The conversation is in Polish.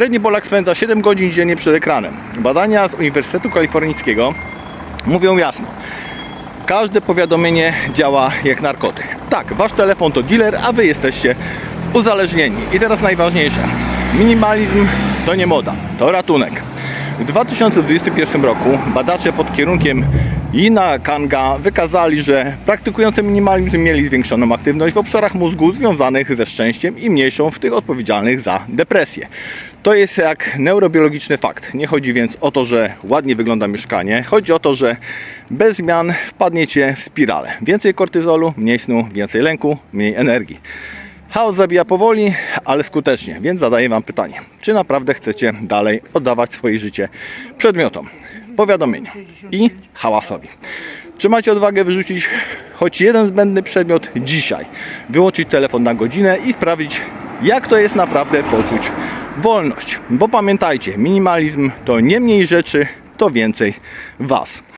Średni Polak spędza 7 godzin dziennie przed ekranem. Badania z Uniwersytetu Kalifornijskiego mówią jasno. Każde powiadomienie działa jak narkotyk. Tak, wasz telefon to dealer, a wy jesteście uzależnieni. I teraz najważniejsze. Minimalizm to nie moda, to ratunek. W 2021 roku badacze pod kierunkiem Yina Kanga wykazali, że praktykujący minimalizm mieli zwiększoną aktywność w obszarach mózgu związanych ze szczęściem i mniejszą w tych odpowiedzialnych za depresję. To jest jak neurobiologiczny fakt. Nie chodzi więc o to, że ładnie wygląda mieszkanie. Chodzi o to, że bez zmian wpadniecie w spiralę. Więcej kortyzolu, mniej snu, więcej lęku, mniej energii. Chaos zabija powoli, ale skutecznie, więc zadaję Wam pytanie. Czy naprawdę chcecie dalej oddawać swoje życie przedmiotom, powiadomieniom i hałasowi? Czy macie odwagę wyrzucić choć jeden zbędny przedmiot dzisiaj? Wyłączyć telefon na godzinę i sprawdzić, jak to jest naprawdę poczuć wolność. Bo pamiętajcie, minimalizm to nie mniej rzeczy, to więcej Was.